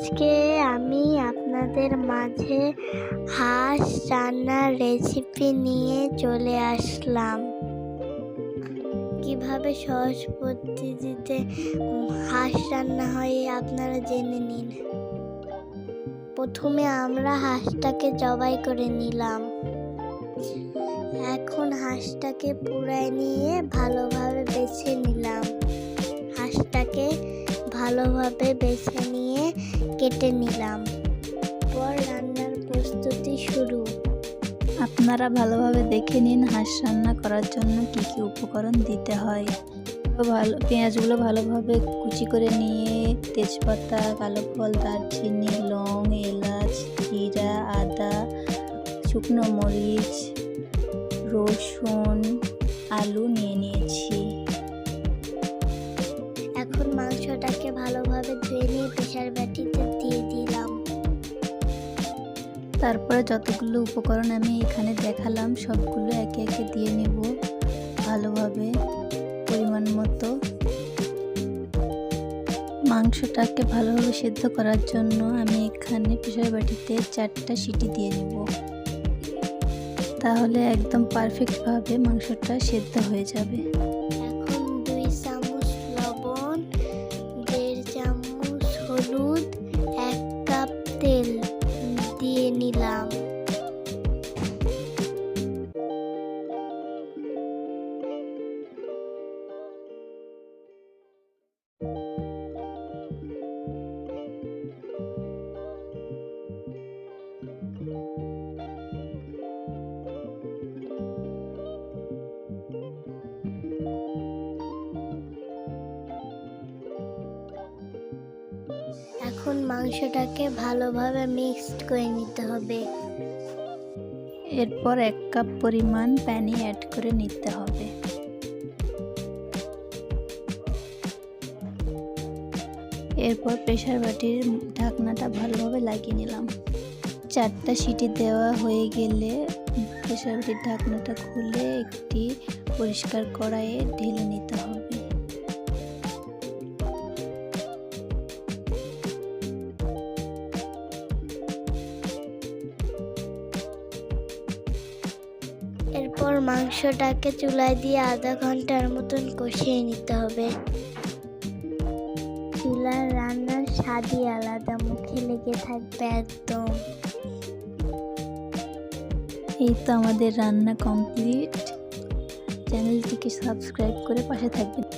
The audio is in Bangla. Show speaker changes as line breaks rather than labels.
আজকে আমি আপনাদের মাঝে হাঁস রান্নার রেসিপি নিয়ে চলে আসলাম। কীভাবে সহজ পদ্ধতিতে হাঁস রান্না হয় আপনারা জেনে নিন। প্রথমে আমরা হাঁসটাকে জবাই করে নিলাম। এখন হাঁসটাকে পুরাই নিয়ে ভালোভাবে বেছে নিলাম। হাঁসটাকে ভালোভাবে বেছে নিয়ে কেটে নিলাম। পর রান্নার প্রস্তুতি শুরু।
আপনারা ভালোভাবে দেখে নিন হাঁস রান্না করার জন্য কি কি উপকরণ দিতে হয়। ভালো, পেঁয়াজগুলো ভালোভাবে কুচি করে নিয়ে তেজপাতা, কালো ফল, দারচিনি, লং, এলাচ, জিরা, আদা, শুকনো মরিচ, রসুন, আলু নিয়ে নিয়েছি। তারপরে যতগুলো উপকরণ আমি এখানে দেখালাম, সবগুলো একে একে দিয়ে নেব ভালোভাবে, পরিমাণ মতো। মাংসটাকে ভালোভাবে সেদ্ধ করার জন্য আমি এখানে প্রেশার বাটিতে চারটা সিটি দিয়ে নেব। তাহলে একদম পারফেক্টভাবে মাংসটা সেদ্ধ হয়ে যাবে।
এখন মাংসটাকে ভালোভাবে মিক্সড করে নিতে হবে।
এরপর এক কাপ পরিমাণ পানি অ্যাড করে নিতে হবে। এরপর প্রেশার বাটির ঢাকনাটা ভালোভাবে লাগিয়ে নিলাম। চারটা সিটি দেওয়া হয়ে গেলে প্রেশার বাটির ঢাকনাটা খুলে একটি পরিষ্কার কড়াইয়ে ঢেলে নিতে হবে।
এরপর মাংসটাকে চুলায় দিয়ে আধা ঘণ্টার মতন কষিয়ে নিতে হবে। স্বাদই আলাদা, মুখে লেগে থাকবে একদম।
এই তো আমাদের রান্না কমপ্লিট। চ্যানেলটিকে সাবস্ক্রাইব করে পাশে থাকবেন।